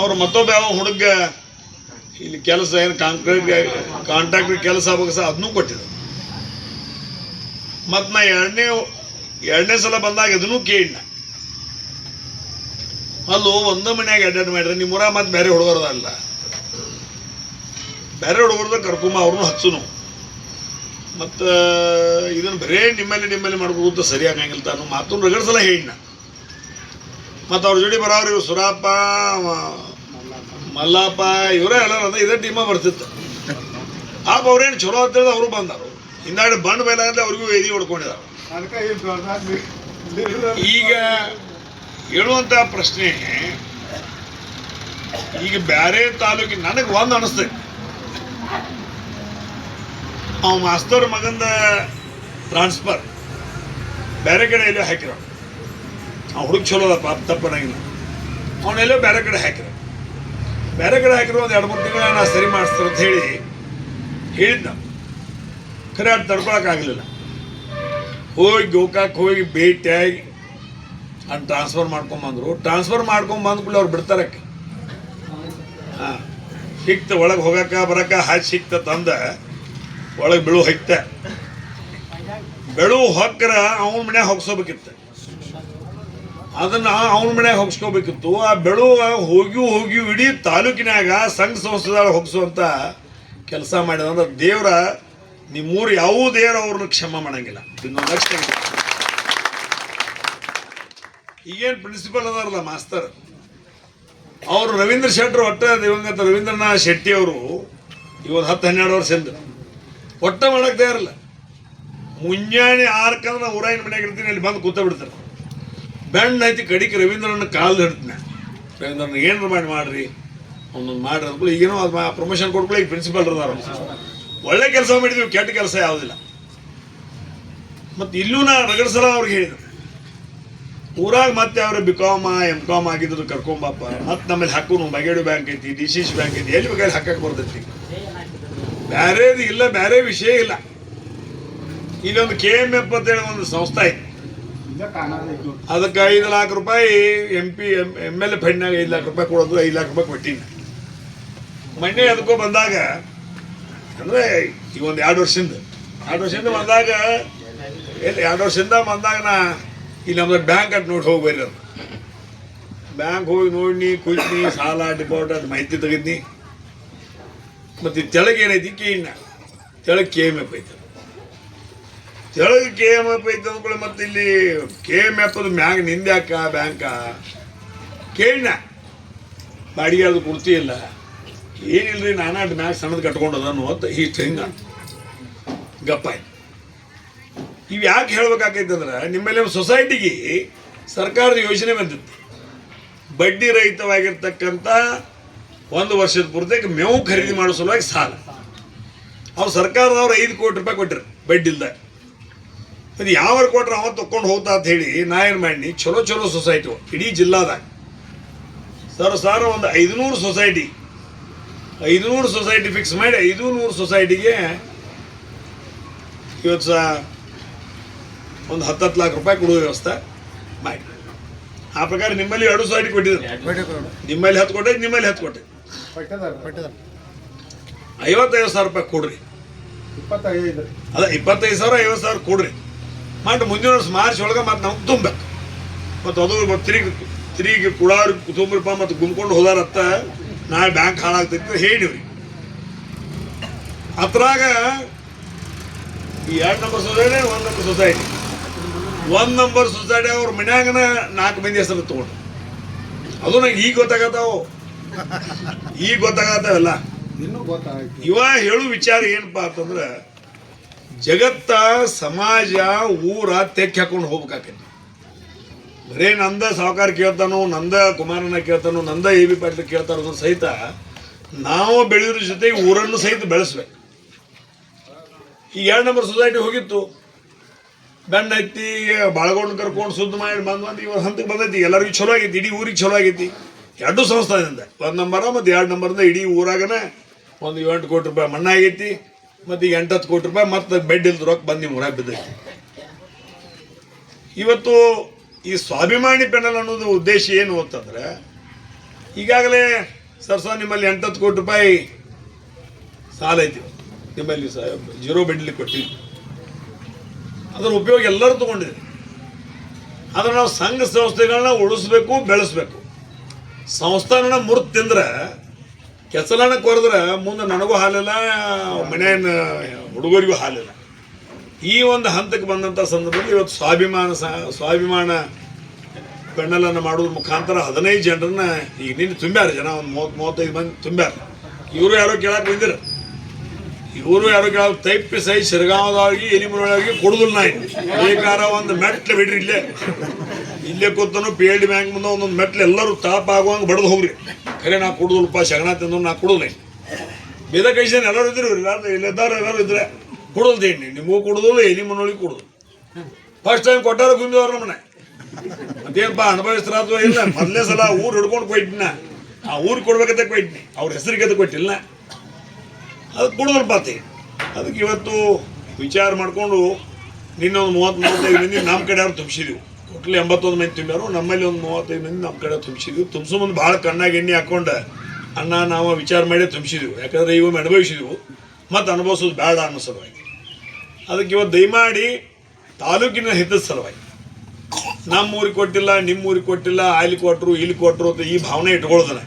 ಅವ್ರು ಮತ್ತೊಬ್ಬ ಯಾವ ಹುಡುಗ ಇಲ್ಲಿ ಕೆಲಸ ಏನು ಕಾಂಕ್ರೀಟ್ ಕಾಂಟ್ರಾಕ್ಟ್ ಕೆಲಸ ಬಗಸ ಅದನ್ನೂ ಕೊಟ್ಟಿದ್ರು. ಮತ್ತು ನಾ ಎರಡನೇ ಎರಡನೇ ಸಲ ಬಂದಾಗ ಇದನ್ನೂ ಕೇಳಿನ ಅಲ್ಲೂ, ಒಂದ ಮನ್ಯಾಗ ಅಡ್ಡಾಡ್ ಮಾಡಿದ್ರೆ ನಿಮ್ಮೂರ ಮತ್ತೆ ಬೇರೆ ಹುಡುಗರದಲ್ಲ ಬೇರೆ ಹುಡುಗರದ ಕರ್ಕೊಂಬ, ಅವ್ರನ್ನೂ ಹಚ್ಚುನು. ಮತ್ತು ಇದನ್ನು ಬರೇ ನಿಮ್ಮಲ್ಲಿ ನಿಮ್ಮಲ್ಲಿ ಮಾಡ್ಬೋದು ಸರಿ ಆಗಂಗಿಲ್ಲ ತಾನು ಮಾತನ್ನು ರಗಡ್ಸಲ ಹೇಳಿನ ಮತ್ತು ಅವ್ರ ಜೋಡಿ ಬರೋರು ಇವ್ರು ಸುರಾಪ ಮಲ್ಲಪ್ಪ ಇವರೇ ಹೇಳೋರು ಅಂದ್ರೆ ಇದೇ ಟೀಮ ಬರ್ತಿತ್ತು. ಆಪ ಅವ್ರೇನು ಚಲೋ ಅಂತೇಳಿ ಅವರು ಬಂದರು. ಹಿಂದಾಡಿ ಬಂಡ್ ಬೈಲಾಗಂತ ಅವ್ರಿಗೂ ವೇದಿ ಹೊಡ್ಕೊಂಡಿದ್ದಾರೆ. ಈಗ ಹೇಳುವಂಥ ಪ್ರಶ್ನೆ ಈಗ ಬ್ಯಾರೆ ತಾಲೂಕಿನ ನನಗೆ ಒಂದು ಅನಿಸ್ತೈತಿ ಅವ ಮಾಸ್ತರ್ ಮಗಂದ ಟ್ರಾನ್ಸ್ಫರ್ ಬೇರೆ ಕಡೆ ಎಲ್ಲೋ ಹಾಕಿರೋ ಆ ಹುಡುಗ ಚಲೋ ಅದ ಪಾಪ ತಪ್ಪನಾಗಿಲ್ಲ ಅವನೆಲ್ಲೋ ಬೇರೆ ಕಡೆ ಹಾಕಿದ್ರು ಬೇರೆ ಕಡೆ ಹಾಕಿರೋ ಒಂದು ಎರಡು ಮೂರು ತಿಂಗಳ ನಾ ಸರಿ ಮಾಡಿಸ್ತಾರೆ ಅಂತ ಹೇಳಿ ಹೇಳಿದ್ದ. ಖರೆ ಅದು ತಡ್ಕೊಳಕ್ಕಾಗಲಿಲ್ಲ ಹೋಗಿ ಗೋಕಾಕ್ ಹೋಗಿ ಭೇಟಿಯಾಗಿ ಅದು ಟ್ರಾನ್ಸ್ಫರ್ ಮಾಡ್ಕೊಂಬಂದರು ಟ್ರಾನ್ಸ್ಫರ್ ಮಾಡ್ಕೊಂಬಂದ ಕೂಡಲೇ ಅವ್ರು ಬಿಡ್ತಾರಕ್ಕೆ ಹಾಂ. ಸಿಕ್ತ ಒಳಗೆ ಹೋಗಕ್ಕೆ ಬರಕ್ಕೆ ಹಾಕಿ ಸಿಕ್ತ ತಂದ. ಒಳಗೆ ಬೆಳು ಹೊಯ್ತ. ಬೆಳು ಹೊಕ್ಕರ ಅವನ ಮನ್ಯಾಗ ಹೊಗ್ಸೋಬೇಕಿತ್ತು. ಅದನ್ನ ಅವನ ಮನೆಗೆ ಹೊಗ್ಸ್ಕೋಬೇಕಿತ್ತು. ಆ ಬೆಳುವ ಹೋಗಿ ಹೋಗಿ ಇಡೀ ತಾಲೂಕಿನಾಗ ಸಂಘ ಸಂಸ್ಥೆದಾಗ ಹೊಗ್ಸುವಂತ ಕೆಲಸ ಮಾಡಿದ ಅಂದ್ರೆ ದೇವ್ರ, ನಿಮ್ಮೂರು ಯಾವ ದೇವ್ರ ಅವ್ರನ್ನ ಕ್ಷಮ ಮಾಡಂಗಿಲ್ಲ. ಇನ್ನೊಂದು ಲಕ್ಷ ಈಗೇನು ಪ್ರಿನ್ಸಿಪಲ್ ಅದಾರಲ್ಲ ಮಾಸ್ತರ್ ಅವರು ರವೀಂದ್ರ ಶೆಟ್ಟರು ಒಟ್ಟ ದಿವಂಗತ ರವೀಂದ್ರನಾಥ್ ಶೆಟ್ಟಿ ಅವರು ಇವತ್ತು ಹತ್ತು ಹನ್ನೆರಡು ವರ್ಷ ಹಿಂದೆ. ಒಟ್ಟ ಮಾಡಕ್ ತಯಾರಿಲ್ಲ. ಮುಂಜಾನೆ ಆರ್ಕಂದ್ರೆ ಊರಾಯಿನ ಮನ್ಯಾಗ ಇರ್ತೀನಿ, ಅಲ್ಲಿ ಬಂದು ಕೂತ ಬಿಡ್ತಾರೆ ಬೆಣ್ಣ ಐತಿ ಕಡಿಕೆ ರವೀಂದ್ರನ ಕಾಲು ಹಿಡ್ತೀನಿ ರವೀಂದ್ರನ ಏನಾರು ಮಾಡಿ ಮಾಡ್ರಿ? ಅವನೊಂದು ಮಾಡ್ರಿ ಅಂದ್ಕೊಳ್ಳಿ ಈಗೇನೋ ಅದು ಪ್ರಮೋಷನ್ ಕೊಟ್ಕೊಳ್ಳಿ ಈಗ ಪ್ರಿನ್ಸಿಪಾಲ್ ಇರ್ದಾರ ಒಳ್ಳೆ ಕೆಲಸ ಮಾಡಿದ್ವಿ ಕೆಟ್ಟ ಕೆಲಸ ಯಾವುದಿಲ್ಲ. ಮತ್ತು ಇಲ್ಲೂ ನಾ ರಗಡ್ಸಲ ಅವ್ರಿಗೆ ಹೇಳಿದ್ರು ಊರಾಗ ಮತ್ತೆ ಅವ್ರು ಬಿ ಕಾಮ್ ಎಂ ಕಾಮ್ ಆಗಿದ್ರು ಕರ್ಕೊಂಬಪ್ಪ. ಮತ್ತೆ ನಮ್ಮಲ್ಲಿ ಹಾಕೋನು ಬಗೆಡು ಬ್ಯಾಂಕ್ ಐತಿ ಡಿ ಸಿ ಸಿ ಬ್ಯಾಂಕ್ ಐತಿ, ಎಲ್ಲಿ ಬೇಕಾದ್ರೆ ಹಾಕಕ್ಕೆ ಬರ್ತೈತಿ. ಬ್ಯಾರೇದು ಇಲ್ಲ ಬೇರೆ ವಿಷಯ ಇಲ್ಲ. ಇಲ್ಲೊಂದು ಕೆ ಎಂ ಎಫ್ ಅಂತೇಳಿ ಒಂದು ಸಂಸ್ಥೆ ಐತಿ. ಅದಕ್ಕೆ ಐದು ಲಾಖ ರೂಪಾಯಿ M P M M L A ಫಂಡ್ನಾಗ ಐದು ಲಾಖ ರೂಪಾಯಿ ಕೊಡೋದು, ಐದು ಲಾಖ ರೂಪಾಯಿ ಕೊಟ್ಟಿನಿ. ಮೊನ್ನೆ ಅದಕ್ಕೂ ಬಂದಾಗ, ಅಂದರೆ ಈಗ ಒಂದು ಎರಡು ವರ್ಷದಿಂದ ಎರಡು ವರ್ಷದಿಂದ ಬಂದಾಗ, ಎಲ್ಲಿ ಎರಡು ವರ್ಷದಿಂದ ಬಂದಾಗ ನಾ ಇಲ್ಲಿ ನಮ್ದು ಬ್ಯಾಂಕ್ ಅಂತ ನೋಡಿ ಹೋಗಿ ಅದು. ಬ್ಯಾಂಕ್ ಹೋಗಿ ನೋಡಿನಿ ಕುಯ್ನಿ ಸಾಲ ಡಿಪಾಸಿಟ್ ಅದು ಮಾಹಿತಿ ತೆಗೆದ್ನಿ. ಮತ್ತು ತೆಳಗೆ ಏನೈತಿ ಕೇಳಿನ? ತೆಳಗೆ ಕೆ ಎಂ ಐತೆ ತೆಳಗೆ ಕೆ ಎಂ ಎಫ್ ಐತೆ ಅಂದ್ಕೊಳ್ಳಿ ಮತ್ತೆ ಇಲ್ಲಿ ಕೆ ಎಂ ಎಫ್ ಅದು ಮ್ಯಾಗ ನಿಂದ್ಯಾಕ ಬ್ಯಾಂಕ? ಕೇಳಿನ? ಬಾಡಿಗೆ ಅದು ಕೊಡ್ತಿ ಇಲ್ಲ. ಏನಿಲ್ರಿ ನಾನಾ ಮ್ಯಾಗ ಸಣ್ಣದು ಕಟ್ಕೊಂಡದನು ಅಂತ ಇಷ್ಟು ಹಿಂಗೆ ಗಪ್ಪ ಆಯ್ತು. ಇವು ಯಾಕೆ ಹೇಳ್ಬೇಕಾಗೈತಂದ್ರೆ ನಿಮ್ಮಲ್ಲಿ ಒಂದು ಸೊಸೈಟಿಗೆ ಸರ್ಕಾರದ ಯೋಜನೆ ಬಂದಿತ್ತು. ಬಡ್ಡಿ ರಹಿತವಾಗಿರ್ತಕ್ಕಂಥ ಒಂದು ವರ್ಷದ ಪೂರ್ತಿಗೆ ಮೇವು ಖರೀದಿ ಮಾಡೋ ಸಲುವಾಗಿ ಸಾಲ. ಅವ್ರು ಸರ್ಕಾರದವ್ರು ಐದು ಕೋಟಿ ರೂಪಾಯಿ ಕೊಟ್ಟರು ಬಡ್ಡಿ ಅದು ಯಾವ ಕೊಟ್ರೆ ಅವ ತೊಕೊಂಡು ಹೋಗ್ತಾ ಅಂತ ಹೇಳಿ ನಾ ಏನು ಮಾಡಿ ಚಲೋ ಚಲೋ ಸೊಸೈಟಿ ಇಡೀ ಜಿಲ್ಲಾದಾಗ. ಸರ್ ಸರ್ ಒಂದು ಐದುನೂರು ಸೊಸೈಟಿ ಐದುನೂರು ಸೊಸೈಟಿ ಫಿಕ್ಸ್ ಮಾಡಿ ಐದು ನೂರು ಸೊಸೈಟಿಗೆ ಇವತ್ತು ಸಹ ಒಂದು ಹತ್ತತ್ತು ಲಾಖ ರೂಪಾಯಿ ಕೊಡುವ ವ್ಯವಸ್ಥೆ ಮಾಡಿ. ಆ ಪ್ರಕಾರ ನಿಮ್ಮಲ್ಲಿ ಎರಡು ಸೊಸೈಟಿ ಕೊಟ್ಟಿದ್ದಾರೆ. ನಿಮ್ಮಲ್ಲಿ ಹತ್ತು ಕೊಟ್ಟೆ ನಿಮ್ಮಲ್ಲಿ ಹತ್ತು ಕೊಟ್ಟೆ. ಐವತ್ತೈದು ಸಾವಿರ ರೂಪಾಯಿ ಕೊಡ್ರಿ. ಇಪ್ಪತ್ತೈದು. ಅದ ಇಪ್ಪತ್ತೈದು ಸಾವಿರ ಐವತ್ತು ಸಾವಿರ ಕೊಡ್ರಿ. ಮಾಡಿ ಮುಂದಿನ ವರ್ಷ ಮಾರ್ಚ್ ಒಳಗೆ ಮತ್ತೆ ನಮ್ಗೆ ತುಂಬಬೇಕು. ಮತ್ತು ಅದು ಮತ್ತು ತಿರುಗಿ ತಿರುಗಿ ಕುಡಾರು ತುಂಬ್ರಪ್ಪ ಮತ್ತು ಗುಮ್ಕೊಂಡು ಹೋದಾರತ್ತ ನಾಳೆ ಬ್ಯಾಂಕ್ ಹಾಳಾಗ್ತೈತಿ ಹೇಳಿವ್ರಿ ಅದ್ರಾಗ ಈ ಎರಡು ನಂಬರ್ ಸೊಸೈಟಿ ಒಂದು ನಂಬರ್ ಸೊಸೈಟಿ ಒಂದು ನಂಬರ್ ಸೊಸೈಟಿ ಅವ್ರ ಮನ್ಯಾಗನ ನಾಲ್ಕು ಮಂದಿ ಹೆಸರು ತಗೊಂಡು ಅದು ನಂಗೆ ಈಗ ಗೊತ್ತಾಗತ್ತಾವು. ಈಗ ಗೊತ್ತಾಗತ್ತಾವೆಲ್ಲ ಇನ್ನೂ ಗೊತ್ತಾಗ ಇವ ಹೇಳು ವಿಚಾರ ಏನಪ್ಪಾ ಅಂತಂದ್ರೆ ಜಗತ್ತ, ಸಮಾಜ, ಊರ ತೆಕ್ಕಿ ಹಾಕೊಂಡು ಹೋಗ್ಬೇಕಾಕೈತಿ. ಬರೇ ನಂದ ಸಾವುಕಾರ ಕೇಳ್ತಾನೋ, ನಂದ ಕುಮಾರನ ಕೇಳ್ತಾನೋ, ನಂದ ಎ ಬಿ ಪಾಟೀಲ್ ಕೇಳ್ತಾರೋ ಸಹಿತ ನಾವು ಬೆಳೆಯೋದ್ರ ಜೊತೆ ಊರನ್ನು ಸಹಿತ ಬೆಳೆಸ್ಬೇಕು. ಈ ಎರಡು ನಂಬರ್ ಸೊಸೈಟಿ ಹೋಗಿತ್ತು. ಬೆಣ್ಣ ಐತಿ ಬಾಳ್ಗೊಂಡು ಕರ್ಕೊಂಡು ಸುದ್ದಿ ಮಾಡಿ ಬಂದ್ ಬಂದು ಇವಾಗ ಹಂತಕ್ಕೆ ಬಂದೈತಿ. ಎಲ್ಲರಿಗೂ ಚಲೋ ಆಗೈತಿ, ಇಡೀ ಊರಿಗೆ ಚಲೋ ಆಗೈತಿ. ಎರಡು ಸಂಸ್ಥಾದಿಂದ ಒಂದು ನಂಬರ ಮತ್ತು ಎರಡು ನಂಬರಿಂದ ಇಡೀ ಊರಾಗನೇ ಒಂದು ಏಳು ಕೋಟಿ ರೂಪಾಯಿ ಮಣ್ಣ ಆಗೈತಿ. ಮತ್ತು ಈಗ ಎಂಟತ್ತು ಕೋಟಿ ರೂಪಾಯಿ, ಮತ್ತೆ ಬೆಡ್ ಇಲ್ದ ರೊಕ್ಕ ಬಂದು ನಿಮ್ಮ ಊರಾಗ ಬಿದ್ದೈತಿ. ಇವತ್ತು ಈ ಸ್ವಾಭಿಮಾನಿ ಪೆನಲ್ ಅನ್ನೋದು ಉದ್ದೇಶ ಏನು ಅಂತಂದ್ರೆ, ಈಗಾಗಲೇ ಸರ್ಸ ನಿಮ್ಮಲ್ಲಿ ಎಂಟತ್ತು ಕೋಟಿ ರೂಪಾಯಿ ಸಾಲ ಐತಿ. ನಿಮ್ಮಲ್ಲಿ ಜೀರೋ ಬೆಡ್ಲಿ ಕೊಟ್ಟಿವಿ ಅದರ ಉಪಯೋಗ ಎಲ್ಲರೂ ತಗೊಂಡಿದೆ ಆದ್ರೆ ನಾವು ಸಂಘ ಸಂಸ್ಥೆಗಳನ್ನ ಉಳಿಸ್ಬೇಕು, ಬೆಳೆಸ್ಬೇಕು. ಸಂಸ್ಥಾನನ ಮುರಿದು ತಿಂದ್ರೆ ಕೆಸಲನ್ನ ಕೊರೆದ್ರೆ ಮುಂದೆ ನನಗೂ ಹಾಲಿಲ್ಲ, ಮನೆಯನ್ನ ಹುಡುಗರಿಗೂ ಹಾಲಿಲ್ಲ. ಈ ಒಂದು ಹಂತಕ್ಕೆ ಬಂದಂಥ ಸಂದರ್ಭದಲ್ಲಿ ಇವತ್ತು ಸ್ವಾಭಿಮಾನ ಸ್ವಾಭಿಮಾನ ಬೆಣ್ಣಲನ್ನು ಮಾಡೋದ್ರ ಮುಖಾಂತರ ಹದಿನೈದು ಜನರನ್ನ ಈಗ ನಿನ್ನೆ ತುಂಬ್ಯಾರ ಜನ, ಒಂದು ಮೂವತ್ತು, ಮೂವತ್ತೈದು ಮಂದಿ ತುಂಬ್ಯಾರ. ಇವರು ಯಾರೋ ಕೇಳಕ್ಕೆ ಬಂದಿರ ಇವರು ಯಾರೋ ಕೇಳ ತೈಪಿ ಸೈ ಶಿರಗಾಂವದವ್ರಿಗೆ ಎಲಿಮುರೊಳಗೆ ಕೊಡುದಿಲ್ಲ ನಾ. ಬೇಕಾರ ಒಂದು ಮೆಟ್ಲು ಬಿಡ್ರಿ ಇಲ್ಲೇ. ಇಲ್ಲೇ ಕೂತನು ಪಿ ಎಲ್ ಡಿ ಬ್ಯಾಂಕ್ ಮುಂದೆ ಒಂದೊಂದು ಮೆಟ್ಲು ಎಲ್ಲರೂ ತಾಪ ಆಗುವಂಗೆ ಬಡ್ದು ಹೋಗ್ರಿ. ಖರೆ, ನಾ ಕೊಡುದಿಲ್ಲಪ್ಪ, ಶಗಣ ತಿಂದು ನಾ ಕುಡುದಿಲ್ಲ ಬೇದ ಕೈಸೇನು ಎಲ್ಲರೂ ಇದ್ರು ಇಲ್ಲಾರ್ದು ಎಲ್ಲರೂ ಇದ್ರೆ ಕುಡುದೇನಿ ನಿಮಗೂ ಕುಡುದಿಲ್ಲ ಎಲಿ ಮನೊಳಗೆ ಕೊಡೋದು. ಫಸ್ಟ್ ಟೈಮ್ ಕೊಟ್ಟಾರ ಗುಂಬಿದವ್ರ ನಮ್ಮನೆ. ಮತ್ತೇನಪ್ಪ ಅನುಭವಿಸ್ತಾರ ಅಥವಾ ಇಲ್ಲ. ಮೊದಲೇ ಸಲ ಊರು ಹಿಡ್ಕೊಂಡು ಕೊಯ್ಟಿನ ಆ ಊರಿಗೆ ಕೊಡ್ಬೇಕಂತ ಕೊಯ್ಟಿನಿ ಅವ್ರ ಹೆಸರಿಗೆ ಅದು ಕೊಟ್ಟಿಲ್ಲ. ಅದು ಕೊಡೋದ್ರ ಪಾತಿ. ಅದಕ್ಕೆ ಇವತ್ತು ವಿಚಾರ ಮಾಡಿಕೊಂಡು ನಿನ್ನೊಂದು ಮೂವತ್ತು ಮೂವತ್ತೈದು ಮಂದಿ ನಮ್ಮ ಕಡೆ ಅವ್ರು ತುಂಬಿಸಿದ್ವಿ. ಒಟ್ಲಿ ಎಂಬತ್ತೊಂದು ಮಂದಿ ತುಂಬ್ಯಾರು, ನಮ್ಮಲ್ಲಿ ಒಂದು ಮೂವತ್ತೈದು ಮಂದಿ ನಮ್ಮ ಕಡೆ ತುಂಬಿಸಿದ್ವಿ. ತುಂಬಿಸೋ ಮುಂದೆ ಭಾಳ ಕಣ್ಣಾಗಿ ಎಣ್ಣೆ ಹಾಕೊಂಡು ಅನ್ನ ನಾವು ವಿಚಾರ ಮಾಡಿ ತುಂಬಿಸಿದ್ವಿ. ಯಾಕಂದ್ರೆ ಇವು ಅನುಭವಿಸಿದ್ವು. ಮತ್ತು ಅನುಭವಿಸೋದು ಬೇಡ ಅನ್ನೋ ಸಲುವಾಗಿ. ಅದಕ್ಕೆ ಇವತ್ತು ದಯಮಾಡಿ ತಾಲೂಕಿನ ಹಿತದ ಸಲುವಾಗಿ. ನಮ್ಮ ಊರಿಗೆ ಕೊಟ್ಟಿಲ್ಲ ನಿಮ್ಮ ಊರಿಗೆ ಕೊಟ್ಟಿಲ್ಲ, ಅಲ್ಲಿ ಕೊಟ್ಟರು ಇಲ್ಲಿ ಕೊಟ್ಟರು ಅಂತ ಈ ಭಾವನೆ ಇಟ್ಕೊಳ್ತಾನೆ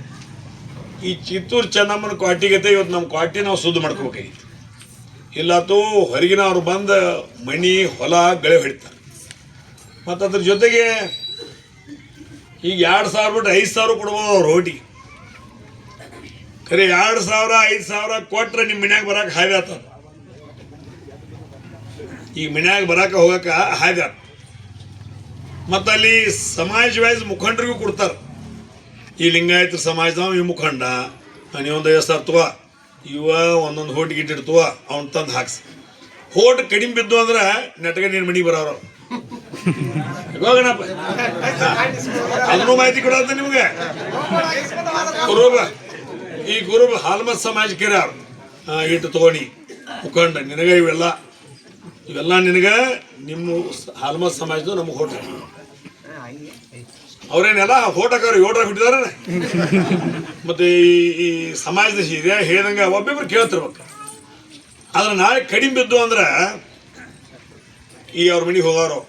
ಈ ಚಿತ್ತೂರು ಚೆನ್ನಮ್ಮನ ಕ್ವಾಟಿಗತೆ ಇವತ್ತು ನಮ್ಮ ಕ್ವಾಟಿ ನಾವು ಶುದ್ಧ ಮಾಡ್ಕೋಬೇಕಾಗಿತ್ತು. ಇಲ್ಲಾತು ಹೊರಗಿನವ್ರು ಬಂದು ಮಣಿ, ಹೊಲ, ಗಳೆ ಹೊಡಿತಾರೆ. ಮತ್ತು ಅದ್ರ ಜೊತೆಗೆ ಈಗ ಎರಡು ಸಾವಿರ ಬಿಟ್ಟು ಐದು ಸಾವಿರ ಕೊಡ್ಬೋದು ಅವ್ರು ರೋಟಿ. ಖರೆ ಎರಡು ಸಾವಿರ, ಐದು ಸಾವಿರ ಕೊಟ್ರೆ ನಿಮ್ಮ ಮನ್ಯಾಗ ಬರಕ್ಕೆ ಹಾವ್ಯಾತ ಈಗ ಮನ್ಯಾಗ ಬರಕ್ಕೆ ಹೋಗಕ್ಕೆ ಹಾವ್ಯಾತ ಮತ್ತು ಅಲ್ಲಿ ಸಮಾಜ ವೈಸ್ ಮುಖಂಡರಿಗೂ ಕೊಡ್ತಾರೆ. ಈ ಲಿಂಗಾಯತ ಸಮಾಜದವ ಈ ಮುಖಂಡ ನೀವೊಂದು ಐವತ್ತು ಸಾವಿರ ಇವ ಒಂದೊಂದು ಹೋಟ್ ಗಿಟ್ ಇಡ್ತವ ಅವ್ನು ತಂದು ಹಾಕ್ಸಿ. ಹೋಟ್ ಕಡಿಮೆ ಬಿದ್ದು ಅಂದ್ರೆ ನೆಟ್ಗೆ ನೀನು ಮನೆಗೆ ಬರೋರು ಹೋಗಣಪ್ಪ. ಅದನ್ನು ಮಾಹಿತಿ ಕೊಡತ್ತ ನಿಮ್ಗೆ. ಕುರುಬ, ಈ ಕುರುಬ ಹಾಲ್ಮತ್ ಸಮಾಜ ಕಿರಾರ್. ಇಟ್ಟು ತಗೋಣಿ. ಮುಖಂಡ, ನಿನಗ ಇವೆಲ್ಲ. ಇವೆಲ್ಲ ನಿನಗ ನಿಮ್ಮ ಹಾಲ್ಮತ್ ಸಮಾಜದ ನಮಗೆ ಹೋಟ ಅವ್ರೇನೆಲ್ಲ ಹೋಟ್ ಹಾಕೋರು ಬಿಟ್ಟಿದಾರ ಮತ್ತೆ ಈ ಸಮಾಜದ ಹಿರಿಯ ಹೇಳಿದಂಗ ಒಬ್ಬೊಬ್ರು ಕೇಳ್ತಿರ್ಬೇಕು. ಆದ್ರೆ ನಾಳೆ ಕಡಿಮೆ ಬಿದ್ದು ಅಂದ್ರೆ ಈ ಅವ್ರ ಮನೆಗೆ ಹೋಗಾರೋ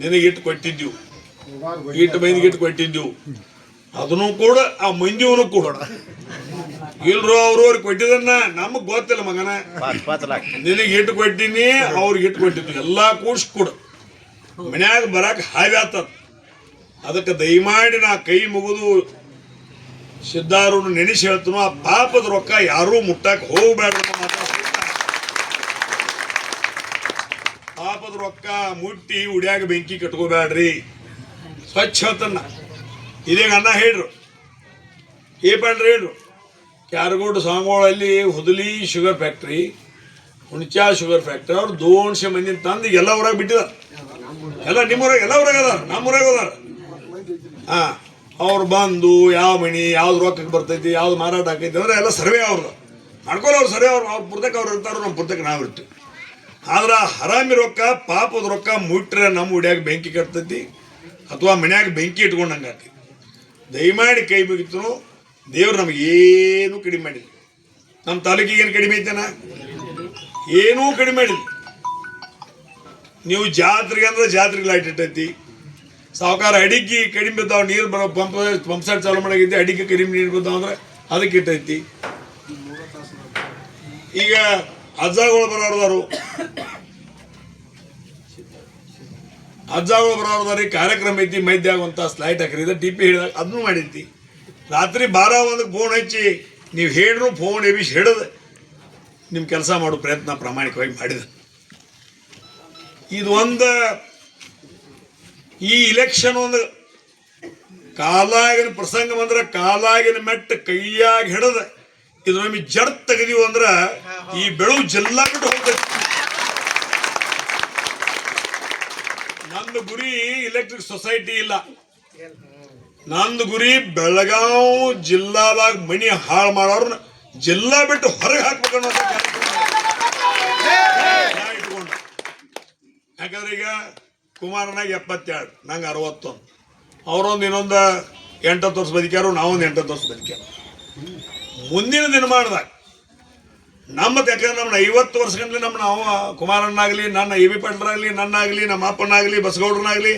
ನಿನಗೆ ಕೊಟ್ಟಿದ್ದೆವು ಕೊಟ್ಟಿದ್ದೀವಿ ಇಟ್ಟು ಮಂದಿಗೆ ಕೊಟ್ಟಿದ್ದೆವು ಕೊಟ್ಟಿದ್ದೀವಿ ಅದನ್ನು ಕೂಡ ಆ ಮಂದಿವನು ಕೂಡ ಇಲ್ರು ಅವ್ರು ಅವ್ರಿಗೆ ಕೊಟ್ಟಿದ್ದನ್ನ ನಮಗ್ ಗೊತ್ತಿಲ್ಲ ಮಗನ. ನಿನಗೆ ಇಟ್ಟು ಕೊಟ್ಟಿನಿ ಅವ್ರಿಗೆ ಇಟ್ಟು ಕೊಟ್ಟಿದ್ದು. ಎಲ್ಲ ಕೂಡ್ಸ್ ಕೊಡು. ಮನ್ಯಾಗ ಬರಾಕ್ ಹಾವಿ ಆತದ. ಅದಕ್ಕೆ ದಯಮಾಡಿ ನಾ ಕೈ ಮುಗಿದು ಸಿದ್ಧಾರೂಢ ನೆನೆಸಿ ಹೇಳ್ತನೋ ಆ ಪಾಪದ ರೊಕ್ಕ ಯಾರೂ ಮುಟ್ಟಕ್ಕೆ ಹೋಗ್ಬೇಡ ಪಾಪದ ರೊಕ್ಕ ಮುಟ್ಟಿ ಉಡ್ಯಾಗ ಬೆಂಕಿ ಕಟ್ಕೋಬೇಡ್ರಿ ಸ್ವಚ್ಛ ಇದೇ ಅನ್ನ ಹೇಳ್ರು? ಏ ಪಾಂಡ್ರಿ ಹೇಳ್ರು? ಕ್ಯಾರಗೋಡ್ ಸಾಂಗೋಳಲ್ಲಿ ಹುದಲಿ ಶುಗರ್ ಫ್ಯಾಕ್ಟ್ರಿ, ಹುಣಚಾ ಶುಗರ್ ಫ್ಯಾಕ್ಟ್ರಿ, ಅವ್ರು ದೋಣ್ಸೆ ಮಂದಿ ತಂದು ಎಲ್ಲ ಊರಾಗ ಬಿಟ್ಟಿದಾರ. ಎಲ್ಲ ನಿಮ್ಮೂರಾಗ, ಎಲ್ಲ ಊರಾಗ ಅದಾರ, ನಮ್ಮೂರಾಗ ಅದಾರ. ಹಾ, ಅವ್ರು ಬಂದು ಯಾವ ಮಣಿ, ಯಾವ್ದು ರೊಕ್ಕಕ್ಕೆ ಬರ್ತೈತಿ, ಯಾವ್ದು ಮಾರಾಟ ಆಕೈತಿ ಅಂದ್ರೆ ಎಲ್ಲ ಸರ್ವೆ ಅವ್ರದ್ದು ಮಾಡ್ಕೊಳ್ಳೋ ಅವ್ರು ಸರ್ವೆ ಅವ್ರು, ಅವ್ರ ಪುರ್ತಕ್ಕೆ ಅವ್ರು ಇರ್ತಾರೋ ನಮ್ಮ ಪುರ್ತಕ್ಕೆ ನಾವು ಇರ್ತೀವಿ. ಆದ್ರೆ ಹರಾಮಿ ರೊಕ್ಕ, ಪಾಪದ ರೊಕ್ಕ ಮುಟ್ರೆ ನಮ್ಮ ಉಡ್ಯಾಗ ಬೆಂಕಿ ಕಟ್ತೈತಿ ಅಥವಾ ಮನ್ಯಾಗ ಬೆಂಕಿ ಇಟ್ಕೊಂಡಂಗೆ ದಯಮಾಡಿ ಕೈ ಮುಗಿತು ದೇವ್ರು ನಮಗೆ ಏನೂ ಕಡಿಮೆ ಮಾಡಿಲ್ಲ. ನಮ್ಮ ತಾಲೂಕಿಗೆ ಏನು ಕಡಿಮೆ ಐತೆನ? ಏನೂ ಕಡಿಮೆ ಮಾಡಿಲ್ಲ. ನೀವು ಜಾತ್ರೆಗೆ ಅಂದ್ರೆ ಜಾತ್ರೆಗೆ ಲೈಟ್ ಇಟ್ಟೈತಿ. ಸಾವುಕಾರ ಅಡಿಕೆ ಕಡಿಮೆ ಬಿದ್ದಾವ ನೀರು ಬರೋ ಪಂಪ್ ಪಂಪ್ ಸೆಟ್ ಚಾಲು ಮಾಡಾಗೈತಿ ಅಡಿಕೆ ಕಡಿಮೆ ನೀರು ಬಿದ್ದಾವ ಅಂದ್ರೆ ಅದಕ್ಕೆ ಇಟ್ಟೈತಿ. ಈಗ ಅಜ್ಜಗಳು ಬರೋರ್ದಾರು ಅಜ್ಜಗಳು ಬರೋರ್ದಾರಿ ಕಾರ್ಯಕ್ರಮ ಐತಿ, ಮೈದ್ಯ ಆಗುವಂತ ಸ್ಲೈಟ್ ಹಾಕ್ರಿ ಇದು ಟಿ ಪಿ ಹಿಡಿದಾಗ ಅದನ್ನು ಮಾಡೈತಿ ರಾತ್ರಿ ಬಾರ ಒಂದಕ್ಕೆ ಫೋನ್ ಹಚ್ಚಿ, ನೀವು ಹೇಳ್ರು ಫೋನ್ ಎಬಿಸಿ ಹಿಡಿದು ನಿಮ್ಮ ಕೆಲಸ ಮಾಡೋ ಪ್ರಯತ್ನ ಪ್ರಾಮಾಣಿಕವಾಗಿ ಮಾಡಿದ. ಇದು ಒಂದು, ಈ ಇಲೆಕ್ಷನ್ ಒಂದು ಕಾಲಾಗಿನ ಪ್ರಸಂಗ ಬಂದ್ರೆ ಕಾಲಾಗಿನ ಮೆಟ್ಟ ಕೈಯಾಗಿ ಹಿಡದ ಇದು ನಮಗೆ ಜಡ್ ತೆಗೆದೀವಿ ಅಂದ್ರ ಈ ಬೆಳವು ಜಲ್ಲ ಬಿಟ್ಟು ಹೋಗ್ತೈತಿ ನಂದು ಗುರಿ ಇಲೆಕ್ಟ್ರಿಕ್ ಸೊಸೈಟಿ ಇಲ್ಲ. ನಂದು ಗುರಿ ಬೆಳಗಾವ್ ಜಿಲ್ಲಾದಾಗ ಮನಿ ಹಾಳು ಮಾಡೋರ್ನ ಜಿಲ್ಲಾ ಬಿಟ್ಟು ಹೊರಗೆ ಹಾಕ್ಬೇಕು ಅನ್ನೋ ನಾ ಯಾಕಂದ್ರೆ ಈಗ ಕುಮಾರನಾಗ ಎಪ್ಪತ್ತೆರಡು ನಂಗೆ ಅರವತ್ತೊಂದು. ಅವರೊಂದು ಇನ್ನೊಂದು ಎಂಟತ್ತು ವರ್ಷ ಬದುಕ್ಯಾರು ನಾವೊಂದು ಎಂಟತ್ತು ವರ್ಷ ಬದುಕ್ಯಾರ. ಮುಂದಿನ ದಿನಮಾನದಾಗ ನಮ್ಮ ಯಾಕಂದ್ರೆ ನಮ್ಮನ್ನ ಐವತ್ತು ವರ್ಷಗಳಲ್ಲಿ ನಮ್ಮ ನಾವು ಕುಮಾರಣ್ಣಾಗಲಿ, ನನ್ನ ಎ ಬಿ ಪಾಟೀಲರಾಗಲಿ, ನನ್ನಾಗಲಿ, ನಮ್ಮ ಅಪ್ಪನಾಗಲಿ, ಬಸಗೌಡ್ರನ್ನಾಗಲಿ,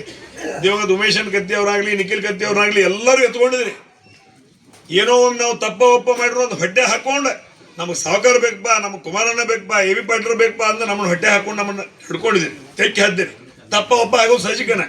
ದೇವಗದ ಉಮೇಶನ್ ಕತ್ತಿ ಅವರಾಗಲಿ, ನಿಖಿಲ್ ಕತ್ತಿ ಅವ್ರನ್ನಾಗಲಿ ಎಲ್ಲರೂ ಎತ್ಕೊಂಡಿದ್ರಿ. ಏನೋ ಒಮ್ಮೆ ನಾವು ತಪ್ಪ ಒಪ್ಪ ಮಾಡಿರೋ ಒಂದು ಹೊಟ್ಟೆ ಹಾಕೊಂಡು ನಮಗೆ ಸಾವುಕಾರ ಬಾ, ನಮಗೆ ಕುಮಾರಣ್ಣ ಬೇಕಪ್ಪ ಎ ಬಿ ಪಾಟೀಲ್ ಬಾ ಅಂತ ನಮ್ಮನ್ನ ಹೊಟ್ಟೆ ಹಾಕೊಂಡು ನಮ್ಮನ್ನ ಹಿಡ್ಕೊಂಡಿದ್ದೀರಿ ತೆಕ್ಕಿ ಹದ್ದಿರಿ ತಪ್ಪ ಒಪ್ಪ ಆಗೋದು ಸಹಜಿಕನ